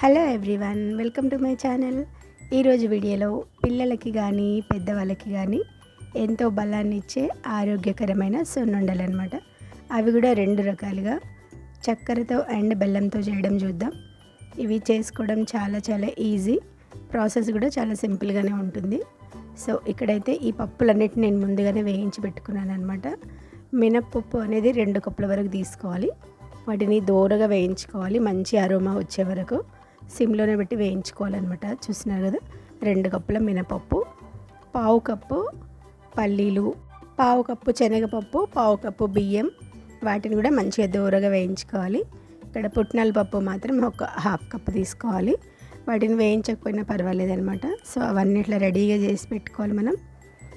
Hello everyone welcome to my channel. ఈరోజు వీడియోలో పిల్లలకి కానీ పెద్దవాళ్ళకి కానీ ఎంతో బలాన్ని ఇచ్చే ఆరోగ్యకరమైన సున్నుండలు అనమాట అవి కూడా రెండు రకాలుగా. చక్కెరతో అండ్ బెల్లంతో చేయడం చూద్దాం. ఇవి చేసుకోవడం చాలా చాలా ఈజీ. ప్రాసెస్ కూడా చాలా సింపుల్గానే ఉంటుంది. సో ఇక్కడైతే ఈ పప్పులన్నిటిని నేను ముందుగానే వేయించి పెట్టుకున్నాను అనమాట మినప్పప్పు అనేది రెండు కప్పుల వరకు తీసుకోవాలి. వాటిని దూరగా వేయించుకోవాలి. మంచి అరోమా వచ్చే వరకు. సిమ్లోనే పెట్టి వేయించుకోవాలన్నమాట. చూసినారు కదా? రెండు కప్పుల మినపప్పు పావు కప్పు పల్లీలు పావు కప్పు శనగపప్పు పావు కప్పు బియ్యం. వాటిని కూడా మంచిగా దూరగా వేయించుకోవాలి. ఇక్కడ పుట్నాల పప్పు మాత్రం ఒక హాఫ్ కప్ తీసుకోవాలి. వాటిని వేయించకపోయినా పర్వాలేదు అనమాట సో అవన్నీ ఇట్లా రెడీగా చేసి పెట్టుకోవాలి మనం.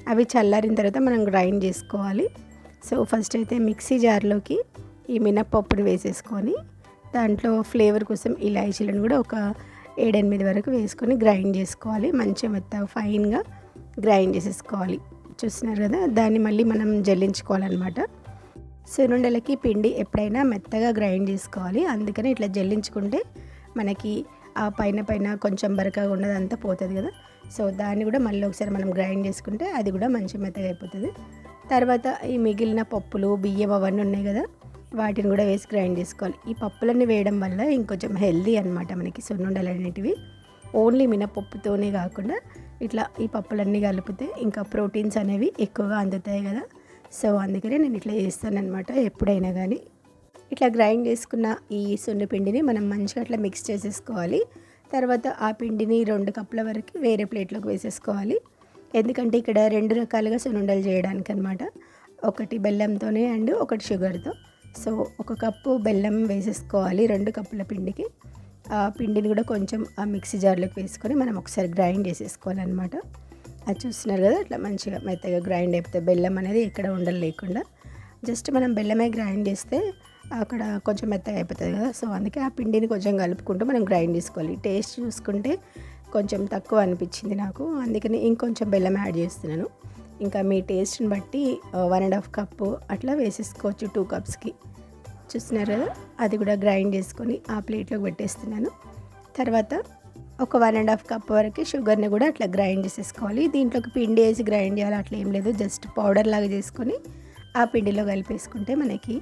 అవి చల్లారిన తర్వాత మనం గ్రైండ్ చేసుకోవాలి. సో ఫస్ట్ అయితే మిక్సీ జార్లోకి ఈ మినప్పప్పుని వేసేసుకొని దాంట్లో ఫ్లేవర్ కోసం ఇలాచీలను కూడా ఒక ఏడెనిమిది వరకు వేసుకొని గ్రైండ్ చేసుకోవాలి. మంచిగా మెత్తగా ఫైన్గా గ్రైండ్ చేసేసుకోవాలి. చూస్తున్నారు కదా దాన్ని మళ్ళీ మనం జల్లించుకోవాలన్నమాట. సునుండలకి పిండి ఎప్పుడైనా మెత్తగా గ్రైండ్ చేసుకోవాలి. అందుకని ఇట్లా జల్లించుకుంటే మనకి ఆ పైన పైన కొంచెం బరకగా ఉన్నదంతా పోతుంది కదా. సో దాన్ని కూడా మళ్ళీ ఒకసారి మనం గ్రైండ్ చేసుకుంటే అది కూడా మంచి మెత్తగా అయిపోతుంది. తర్వాత ఈ మిగిలిన పప్పులు బియ్యం అవన్నీ ఉన్నాయి కదా వాటిని కూడా వేసి గ్రైండ్ చేసుకోవాలి. ఈ పప్పులన్నీ వేయడం వల్ల ఇంకొంచెం హెల్దీ అనమాట మనకి సున్నుండలు అనేటివి. ఓన్లీ మినపప్పుతోనే కాకుండా ఇట్లా ఈ పప్పులన్నీ కలిపితే ఇంకా ప్రోటీన్స్ అనేవి ఎక్కువగా అందుతాయి కదా. సో అందుకనే నేను ఇట్లా చేస్తానమాట ఎప్పుడైనా కానీ ఇట్లా గ్రైండ్ చేసుకున్న ఈ సున్ను పిండిని మనం మంచిగా అట్లా మిక్స్ చేసేసుకోవాలి. తర్వాత ఆ పిండిని రెండు కప్పుల వరకు వేరే ప్లేట్లోకి వేసేసుకోవాలి. ఎందుకంటే ఇక్కడ రెండు రకాలుగా సున్నుండలు చేయడానికి అనమాట ఒకటి బెల్లంతోనే అండ్ ఒకటి షుగర్తో. సో ఒక కప్పు బెల్లం వేసేసుకోవాలి రెండు కప్పుల పిండికి. ఆ పిండిని కూడా కొంచెం ఆ మిక్సీ జార్లోకి వేసుకొని మనం ఒకసారి గ్రైండ్ చేసేసుకోవాలన్నమాట. అది చూస్తున్నారు కదా అట్లా మంచిగా మెత్తగా గ్రైండ్ అయిపోతే బెల్లం అనేది ఎక్కడ ఉండలు లేకుండా జస్ట్ మనం బెల్లమే గ్రైండ్ చేస్తే అక్కడ కొంచెం మెత్తగా అయిపోతుంది కదా సో అందుకే ఆ పిండిని కొంచెం కలుపుకుంటూ మనం గ్రైండ్ చేసుకోవాలి. టేస్ట్ చూసుకుంటే కొంచెం తక్కువ అనిపించింది నాకు అందుకని ఇంకొంచెం బెల్లం యాడ్ చేస్తున్నాను. ఇంకా మీ టేస్ట్ని బట్టి వన్ అండ్ హాఫ్ కప్పు అట్లా వేసేసుకోవచ్చు టూ కప్స్కి చూస్తున్నారు కదా? అది కూడా గ్రైండ్ చేసుకొని ఆ ప్లేట్లోకి పెట్టేస్తున్నాను. తర్వాత ఒక వన్ అండ్ హాఫ్ కప్ వరకు షుగర్ని కూడా అట్లా గ్రైండ్ చేసేసుకోవాలి. దీంట్లోకి పిండి వేసి గ్రైండ్ చేయాలి అట్లా ఏం లేదు. జస్ట్ పౌడర్ లాగా చేసుకొని ఆ పిండిలో కలిపేసుకుంటే మనకి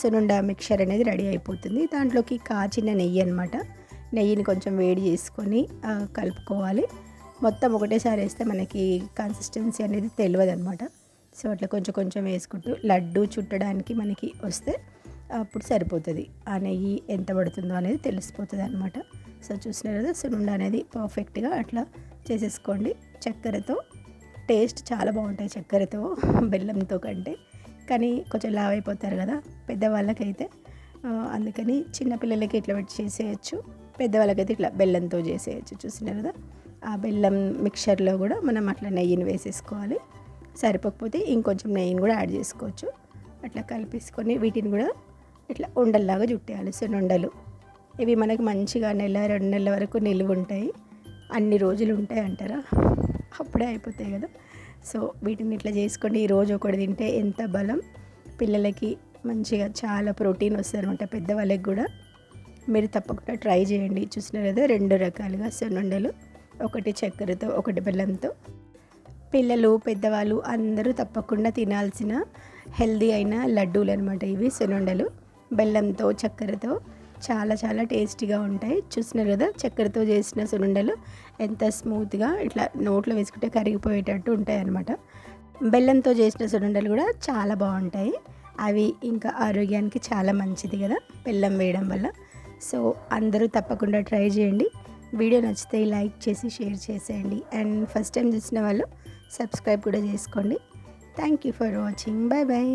సునుండ మిక్చర్ అనేది రెడీ అయిపోతుంది. దాంట్లోకి కాచిన నెయ్యి అనమాట నెయ్యిని కొంచెం వేడి చేసుకొని కలుపుకోవాలి. మొత్తం ఒకటేసారి వేస్తే మనకి కన్సిస్టెన్సీ అనేది తెలియదు అనమాట సో అట్లా కొంచెం కొంచెం వేసుకుంటూ లడ్డు చుట్టడానికి మనకి వస్తే అప్పుడు సరిపోతుంది. ఆ నెయ్యి ఎంత పడుతుందో అనేది తెలిసిపోతుంది అనమాట సో చూసినారు కదా సునుండ అనేది పర్ఫెక్ట్గా అట్లా చేసేసుకోండి. చక్కెరతో టేస్ట్ చాలా బాగుంటాయి చక్కెరతో బెల్లంతో కంటే. కానీ కొంచెం లావ్ అయిపోతారు కదా పెద్దవాళ్ళకైతే. అందుకని చిన్నపిల్లలకి ఇట్లా పెట్టి చేసేయచ్చు. పెద్దవాళ్ళకైతే ఇట్లా బెల్లంతో చేసేయచ్చు. చూసినారు కదా? ఆ బెల్లం మిక్చర్లో కూడా మనం అట్లా నెయ్యిని వేసేసుకోవాలి. సరిపోకపోతే ఇంకొంచెం నెయ్యిని కూడా యాడ్ చేసుకోవచ్చు. అట్లా కలిపేసుకొని వీటిని కూడా ఇట్లా ఉండల్లాగా చుట్టేయాలి. సున్నుండలు ఇవి మనకి మంచిగా నెల రెండు నెలల వరకు నిలువ ఉంటాయి. అన్ని రోజులు ఉంటాయి అంటారా? అప్పుడే అయిపోతాయి కదా. సో వీటిని ఇట్లా చేసుకోండి ఈ రోజు ఒకటి తింటే ఎంత బలం. పిల్లలకి మంచిగా చాలా ప్రోటీన్ వస్తుందన్నమాట పెద్దవాళ్ళకి కూడా. మీరు తప్పకుండా ట్రై చేయండి. చూసినారు కదా రెండు రకాలుగా. సున్నుండలు ఒకటి చక్కెరతో ఒకటి బెల్లంతో. పిల్లలు పెద్దవాళ్ళు అందరూ తప్పకుండా తినాల్సిన హెల్దీ అయిన లడ్డూలు అనమాట ఇవి సునుండలు బెల్లంతో చక్కెరతో చాలా చాలా టేస్టీగా ఉంటాయి. చూసినారు కదా చక్కెరతో చేసిన సునుండలు ఎంత స్మూత్గా ఇట్లా నోట్లో వేసుకుంటే కరిగిపోయేటట్టు ఉంటాయి అనమాట బెల్లంతో చేసిన సునుండలు కూడా చాలా బాగుంటాయి. అవి ఇంకా ఆరోగ్యానికి చాలా మంచిది కదా బెల్లం వేయడం వల్ల. సో అందరూ తప్పకుండా ట్రై చేయండి. వీడియో నచ్చితే లైక్ చేసి షేర్ చేసేయండి. అండ్ ఫస్ట్ టైం చూసిన వాళ్ళు సబ్స్క్రైబ్ కూడా చేసుకోండి. Thank you for watching bye bye